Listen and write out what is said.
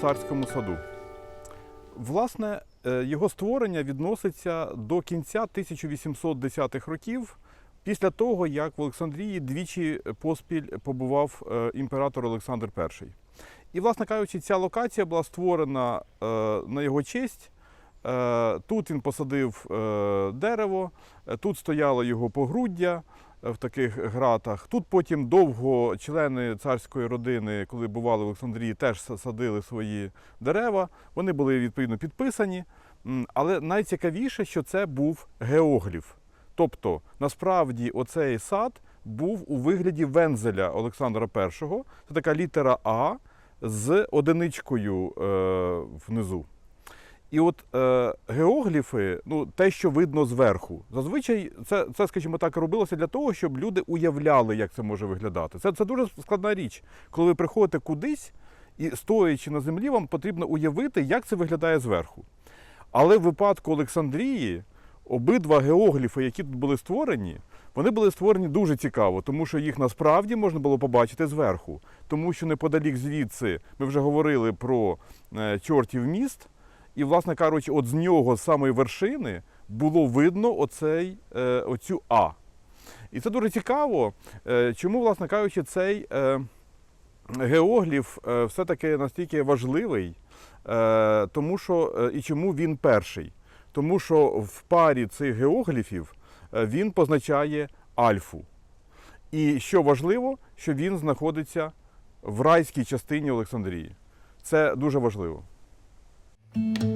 царському саду. Власне, е, його створення відноситься до кінця 1810-х років, після того, як в Олександрії двічі поспіль побував е, імператор Олександр І. І, власне кажучи, ця локація була створена е, на його честь. Тут він посадив дерево, тут стояло його погруддя в таких гратах. Тут потім довго члени царської родини, коли бували в Олександрії, теж садили свої дерева. Вони були відповідно підписані. Але найцікавіше, що це був геогліф. Тобто, насправді, оцей сад був у вигляді вензеля Олександра І. Це така літера А з одиничкою е, внизу. І от е, геогліфи, ну те, що видно зверху, зазвичай це, це, скажімо так, робилося для того, щоб люди уявляли, як це може виглядати. Це, це дуже складна річ. Коли ви приходите кудись і стоячи на землі, вам потрібно уявити, як це виглядає зверху. Але в випадку Олександрії обидва геогліфи, які тут були створені, вони були створені дуже цікаво, тому що їх насправді можна було побачити зверху. Тому що неподалік звідси ми вже говорили про е, чортів міст. І, власне кажучи, от з нього, з самої вершини, було видно оцей, е, оцю А. І це дуже цікаво, е, чому, власне кажучи, цей е, геогліф все-таки настільки важливий, тому що, і чому він перший. Тому що в парі цих геогліфів він позначає альфу. І що важливо, що він знаходиться в райській частині Олександрії. Це дуже важливо. Thank you.